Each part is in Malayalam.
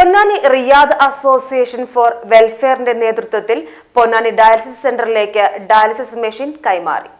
പൊന്നാനി റിയാദ് അസോസിയേഷൻ ഫോർ വെൽഫെയറിന്റെ നേതൃത്വത്തിൽ പൊന്നാനി ഡയാലിസിസ് സെന്ററിലേക്ക് ഡയാലിസിസ് മെഷീൻ കൈമാറി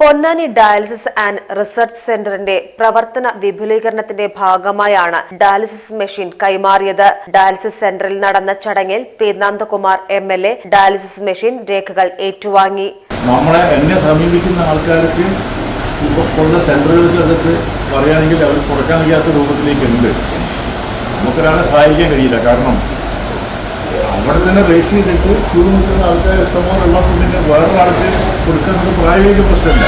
പൊന്നാനി ഡയാലിസിസ് ആൻഡ് റിസർച്ച് സെന്ററിന്റെ പ്രവർത്തന വിപുലീകരണത്തിന്റെ ഭാഗമായാണ് ഡയാലിസിസ് മെഷീൻ കൈമാറിയത്. ഡയാലിസിസ് സെന്ററിൽ നടന്ന ചടങ്ങിൽ P Nandakumar M L A dialysis machine രേഖകൾ ഏറ്റുവാങ്ങി. നമ്മളെ എന്നെ സമീപിക്കുന്ന ആൾക്കാർക്ക് ഉള്ള സെന്ററുകൾക്കകത്ത് പറയുകയാണെങ്കിൽ അവർ കുറയ്ക്കാൻ കഴിയാത്ത രൂപത്തിലേക്ക് ഉണ്ട്. നമുക്കൊരാളെ സഹായിക്കാൻ കഴിയില്ല. കാരണം അവിടെ തന്നെ റേസ് ചെയ്തിട്ട് ക്യൂ നിൽക്കുന്ന ആൾക്കാർ ഇഷ്ടംപോലെ ഉള്ളതുകൊണ്ട് വേറൊരാൾക്ക് കൊടുക്കുന്നത് പ്രായോഗിക പ്രശ്നമില്ല.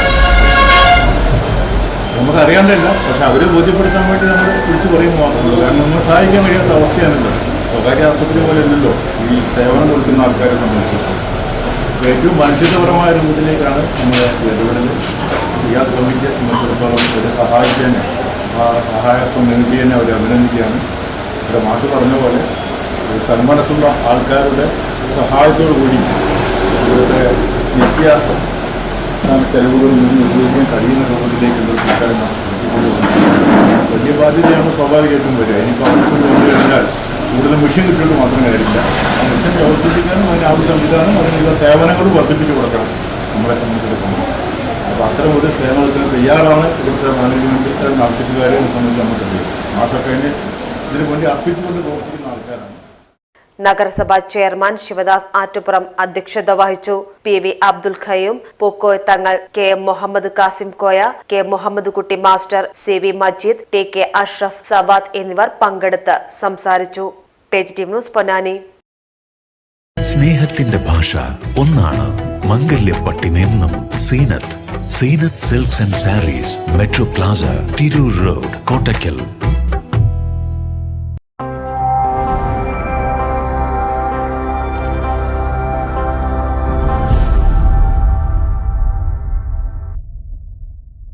നമുക്കറിയാണ്ടല്ല പക്ഷെ അവരെ ബോധ്യപ്പെടുത്താൻ വേണ്ടി നമ്മൾ വിളിച്ചു പറയും മാത്രമല്ല കാരണം നമ്മൾ സഹായിക്കാൻ കഴിയാത്ത അവസ്ഥയാണല്ലോ. സ്വകാര്യ ആശുപത്രി പോലെ അല്ലല്ലോ ഈ സേവനം കൊടുക്കുന്ന ആൾക്കാരെ സംബന്ധിച്ചിടത്തോളം. ഏറ്റവും മനുഷ്യത്വപരമായ രൂപത്തിലേക്കാണ് നമ്മുടെ ഇടപെടൽ റിയാദ് കമ്മിറ്റിയെ സംബന്ധിച്ചിടത്തോളം അവരെ സഹായിക്കാൻ ആ സഹായത്വം തന്നെ അവരെ അഭിനന്ദിക്കുകയാണ്. ഇവിടെ മാഷ് പറഞ്ഞ പോലെ സന്മനസ്സുള്ള ആൾക്കാരുടെ സഹായത്തോടു കൂടി ഇവരുടെ നിത്യ ചെലവുകളിൽ നിന്ന് ഉപയോഗിക്കാൻ കഴിയുന്ന രൂപത്തിലേക്കുള്ള കൊണ്ടുവന്നു വലിയ ബാധ്യതയാണ് സ്വാഭാവികമായിട്ടും വരിക. ഇനിയിപ്പോൾ അവർക്ക് കൊണ്ടു കഴിഞ്ഞാൽ കൂടുതൽ മെഷീൻ കിട്ടിയിട്ട് മാത്രം കാര്യമില്ല ആ മെഷീൻ പ്രവർത്തിപ്പിക്കാനും അതിന് ആവശ്യം സംവിധാനം അതിനുള്ള സേവനങ്ങളും വർദ്ധിപ്പിച്ചു കൊടുക്കണം നമ്മളെ സംബന്ധിച്ചിടത്തോളം. അപ്പോൾ അത്തരം ഒരു സേവനത്തിന് തയ്യാറാണ് ഇവിടുത്തെ മാനേജ്മെന്റ് നടത്തിപ്പുകാരെ സംബന്ധിച്ച് നമുക്കറിയാം മാഷൊക്കെ അതിന് ഇതിനു വേണ്ടി അർപ്പിച്ചുകൊണ്ട് പ്രവർത്തിക്കുന്ന ആൾക്കാരാണ് നഗരസഭാ ചെയർമാൻ ശിവദാസ് ആറ്റുപുറം അധ്യക്ഷത വഹിച്ചു. P V Abdul Khayyum Pookoya Thangal K M Muhammad Kasim Koya K Muhammad Kutty master C V Majeed T K Ashraf Savad എന്നിവർ പങ്കെടുത്ത് സംസാരിച്ചു. Page T news Ponnani. സ്നേഹത്തിന്റെ ഭാഷ ഒന്നാണ് മംഗല്യപ്പട്ടിനെന്നും Zeenath Zeenath silks and sarees metro plaza Tirur road Kottakkal.